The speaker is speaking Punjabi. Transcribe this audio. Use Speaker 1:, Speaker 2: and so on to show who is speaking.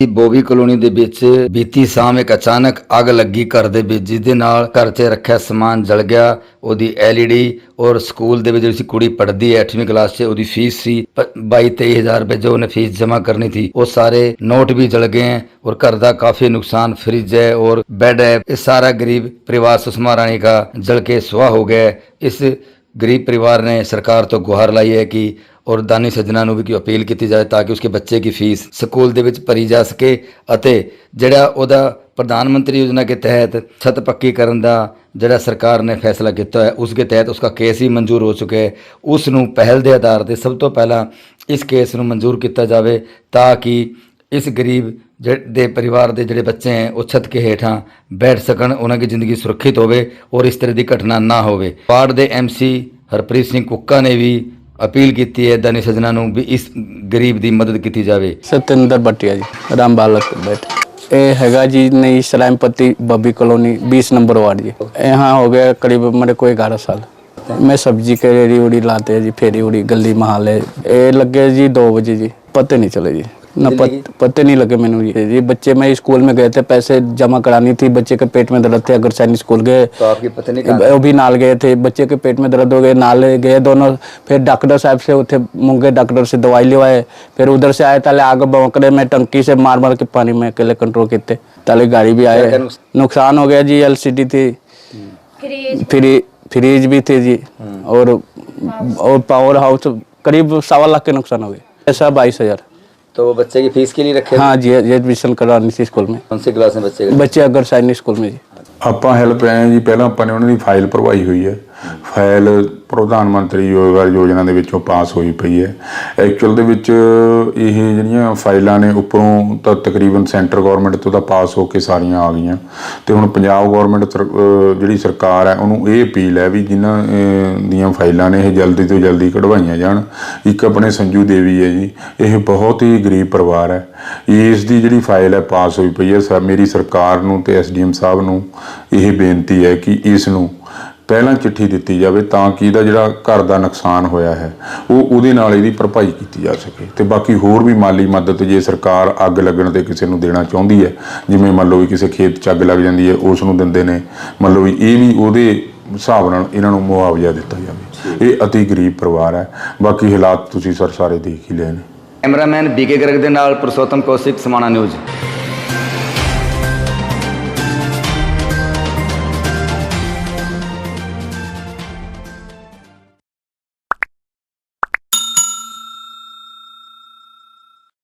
Speaker 1: ਦੀ ਬੋਵੀ ਕਲੋਨੀ ਦੇ ਵਿੱਚ ਬੀਤੀ ਸ਼ਾਮ ਇੱਕ ਅਚਾਨਕ ਅੱਗ ਲੱਗੀ, ਘਰ ਦੇ ਵਿੱਚ ਜਿਸ ਦੇ ਨਾਲ ਘਰ 'ਚ ਰੱਖਿਆ ਸਮਾਨ ਜਲ ਗਿਆ। ਉਹਦੀ ਐਲਈਡੀ ਔਰ ਸਕੂਲ ਦੇ ਵਿੱਚ ਜਿਹੜੀ ਸੀ ਕੁੜੀ ਪੜ੍ਹਦੀ ਹੈ 8ਵੀਂ ਕਲਾਸ 'ਚ ਉਹਦੀ ਫੀਸ ਸੀ 22-23000 ਰੁਪਏ ਜੋ ਉਹਨੇ ਫੀਸ ਜਮ੍ਹਾਂ ਕਰਨੀ ਸੀ। ਉਹ ਸਾਰੇ ਨੋਟ ਵੀ ਜਲ ਗਏ ਔਰ ਘਰ ਦਾ ਕਾਫੀ ਨੁਕਸਾਨ ਫ੍ਰਿਜ ਹੈ ਔਰ ਬੈੱਡ ਹੈ। ਇਹ ਸਾਰਾ ਗਰੀਬ ਪਰਿਵਾਰ ਸੁਸ਼ਮਾ ਰਾਣੀ ਦਾ ਜਲ ਕੇ ਸੁਆਹ ਹੋ ਗਿਆ ਇਸ ਗਰੀਬ ਪਰਿਵਾਰ ਨੇ ਸਰਕਾਰ ਤੋਂ ਗੁਹਾਰ ਲਾਈ ਹੈ ਕਿ ਔਰ ਦਾਨੀ ਸੱਜਣਾ ਨੂੰ ਵੀ ਕਿ ਅਪੀਲ ਕੀਤੀ ਜਾਏ ਤਾਂ ਕਿ ਉਸਕੇ ਬੱਚੇ ਦੀ ਫੀਸ ਸਕੂਲ ਦੇ ਵਿੱਚ ਭਰੀ ਜਾ ਸਕੇ ਅਤੇ ਜਿਹੜਾ ਉਹਦਾ ਪ੍ਰਧਾਨ ਮੰਤਰੀ ਯੋਜਨਾ ਕੇ ਤਹਿਤ ਛੱਤ ਪੱਕੀ ਕਰਨ ਦਾ ਜਿਹੜਾ ਸਰਕਾਰ ਨੇ ਫੈਸਲਾ ਕੀਤਾ ਹੈ ਉਸ ਦੇ ਤਹਿਤ ਉਸका ਕੇਸ ਹੀ ਮਨਜ਼ੂਰ ਹੋ ਚੁੱਕਿਆ ਹੈ। ਉਸ ਨੂੰ ਪਹਿਲ ਦੇ ਆਧਾਰ ਤੇ ਸਭ ਤੋਂ ਪਹਿਲਾਂ ਇਸ ਕੇਸ ਨੂੰ ਮਨਜ਼ੂਰ ਕੀਤਾ ਜਾਵੇ ਤਾਂ ਕਿ ਇਸ ਗਰੀਬ ਜਿਹੜੇ ਦੇ ਪਰਿਵਾਰ ਦੇ ਜਿਹੜੇ ਬੱਚੇ ਹੈ, ਉਹ ਛੱਤ ਕੇ ਹੇਠਾਂ ਬੈਠ ਸਕਣ, ਉਹਨਾਂ ਦੀ ਜ਼ਿੰਦਗੀ ਸੁਰੱਖਿਅਤ ਹੋਵੇ ਔਰ ਇਸ ਤਰ੍ਹਾਂ ਦੀ ਘਟਨਾ ਨਾ ਹੋਵੇ। ਵਾਰਡ ਦੇ ਐਮਸੀ ਹਰਪ੍ਰੀਤ ਸਿੰਘ ਕੁੱਕਾ ਨੇ ਵੀ ਅਪੀਲ ਕੀਤੀ ਹੈ ਦਾਨੀ ਸੱਜਣਾ ਨੂੰ ਵੀ ਇਸ ਗਰੀਬ ਦੀ ਮਦਦ ਕੀਤੀ ਜਾਵੇ
Speaker 2: सत्येंद्र भटिया जी राम बालक बेट ਇਹ ਹੈਗਾ ਜੀ ਨਈ ਸਲਾਮਪਤੀ ਬੱਬੀ ਕਲੋਨੀ 20 ਨੰਬਰ ਵਾਰਡ ਜੀ यहाँ हो गया करीब मेरे को 11 साल मैं सब्जी के रेडी उड़ी लाते हैं जी फेरी उड़ी गली महाले ਇਹ ਲੱਗੇ ਜੀ 2 ਵਜੇ ਜੀ पते नहीं चले जी ना पत, पते नहीं लगे मैंने ये ये बच्चे मैं स्कूल में गए थे पैसे जमा करानी थी बच्चे के पेट में दर्द थे अगर सैनिक स्कूल गए।
Speaker 1: तो आपकी पत्नी
Speaker 2: वो भी नाल गए थे बच्चे के पेट में दर्द हो गए नाल गए दोनों फिर डॉक्टर साहब से उठे मूँगे डॉक्टर से दवाई लिवाए फिर उधर से आए ताले आग बकरे में टंकी से मार मार के पानी में अकेले कंट्रोल किए ताले गाड़ी भी आए।
Speaker 1: नुकसान?
Speaker 2: हो गया जी एलसीडी थी। फ्री फ्रिज भी थे जी। और और पावर हाउस करीब सवा लाख के नुकसान हो गए। ऐसा बाईस हज़ार।
Speaker 1: तो बच्चे की फीस के लिए रखे
Speaker 2: हाँ जी ये एडमिशन करवानी थी स्कूल में
Speaker 1: कौन सी क्लास में बच्चे
Speaker 2: बच्चे अगर सैनिक स्कूल में जी
Speaker 3: ਆਪਾਂ ਹੈਲਪ ਆਏ ਜੀ ਪਹਿਲਾਂ ਆਪਾਂ ਨੇ ਉਹਨਾਂ ਦੀ ਫਾਈਲ ਭਰਵਾਈ ਹੋਈ ਹੈ ਫਾਈਲ ਪ੍ਰਧਾਨ ਮੰਤਰੀ ਰੋਜ਼ਗਾਰ ਯੋਜਨਾ ਦੇ ਵਿੱਚੋਂ ਪਾਸ ਹੋਈ ਪਈ ਹੈ। ਐਕਚੁਅਲ ਦੇ ਵਿੱਚ ਇਹ ਜਿਹੜੀਆਂ ਫਾਈਲਾਂ ਨੇ, ਉੱਪਰੋਂ ਤਾਂ ਤਕਰੀਬਨ ਸੈਂਟਰ ਗਵਰਨਮੈਂਟ ਤੋਂ ਤਾਂ ਪਾਸ ਹੋ ਕੇ ਸਾਰੀਆਂ ਆ ਗਈਆਂ। ਤੇ ਹੁਣ ਪੰਜਾਬ ਗਵਰਨਮੈਂਟ ਜਿਹੜੀ ਸਰਕਾਰ ਹੈ, ਉਹਨੂੰ ਇਹ ਅਪੀਲ ਹੈ ਵੀ ਜਿਨ੍ਹਾਂ ਦੀਆਂ ਫਾਈਲਾਂ ਨੇ ਇਹ ਜਲਦੀ ਤੋਂ ਜਲਦੀ ਕਢਵਾਈਆਂ ਜਾਣ। ਇੱਕ ਆਪਣੇ ਸੰਜੂ ਦੇਵੀ ਹੈ ਜੀ, ਇਹ ਬਹੁਤ ਹੀ ਗਰੀਬ ਪਰਿਵਾਰ ਹੈ। ਇਸ ਦੀ ਜਿਹੜੀ ਫਾਈਲ ਹੈ, ਪਾਸ ਹੋਈ ਪਈ ਹੈ। ਸਰ ਮੇਰੀ ਸਰਕਾਰ ਨੂੰ ਤੇ ਐਸਡੀਐਮ ਸਾਹਿਬ ਨੂੰ ਇਹ ਬੇਨਤੀ ਹੈ ਕਿ ਇਸ ਨੂੰ ਪਹਿਲਾਂ ਚਿੱਠੀ ਦਿੱਤੀ ਜਾਵੇ ਤਾਂ ਕਿ ਇਹਦਾ ਜਿਹੜਾ ਘਰ ਦਾ ਨੁਕਸਾਨ ਹੋਇਆ ਹੈ ਉਹ ਉਹਦੇ ਨਾਲ ਇਹਦੀ ਭਰਪਾਈ ਕੀਤੀ ਜਾ ਸਕੇ। ਤੇ ਬਾਕੀ ਹੋਰ ਵੀ ਮਾਲੀ ਮਦਦ ਜੇ ਸਰਕਾਰ ਅੱਗ ਲੱਗਣ ਤੇ ਕਿਸੇ ਨੂੰ ਦੇਣਾ ਚਾਹੁੰਦੀ ਹੈ ਜਿਵੇਂ ਮੰਨ ਲਓ ਵੀ ਕਿਸੇ ਖੇਤ 'ਚ ਅੱਗ ਲੱਗ ਜਾਂਦੀ ਹੈ ਉਸ ਨੂੰ ਦਿੰਦੇ ਨੇ ਮੰਨ ਲਓ ਵੀ ਇਹ ਵੀ ਉਹਦੇ ਹਿਸਾਬ ਨਾਲ ਇਹਨਾਂ ਨੂੰ ਮੁਆਵਜ਼ਾ ਦਿੱਤਾ ਜਾਵੇ। ਇਹ ਅਤੀ ਗਰੀਬ ਪਰਿਵਾਰ ਹੈ। ਬਾਕੀ ਹਾਲਾਤ ਤੁਸੀਂ ਸਰ ਸਾਰੇ ਦੇਖ ਹੀ ਲਏ ਨੇ।
Speaker 1: ਕੈਮਰਾਮੈਨ ਬੀਕੇ ਗਰਗ ਦੇ ਨਾਲ ਪੁਰਸ਼ੋਤਮ ਕੌਸ਼ਿਕ ਸਮਾਣਾ ਨਿਊਜ਼।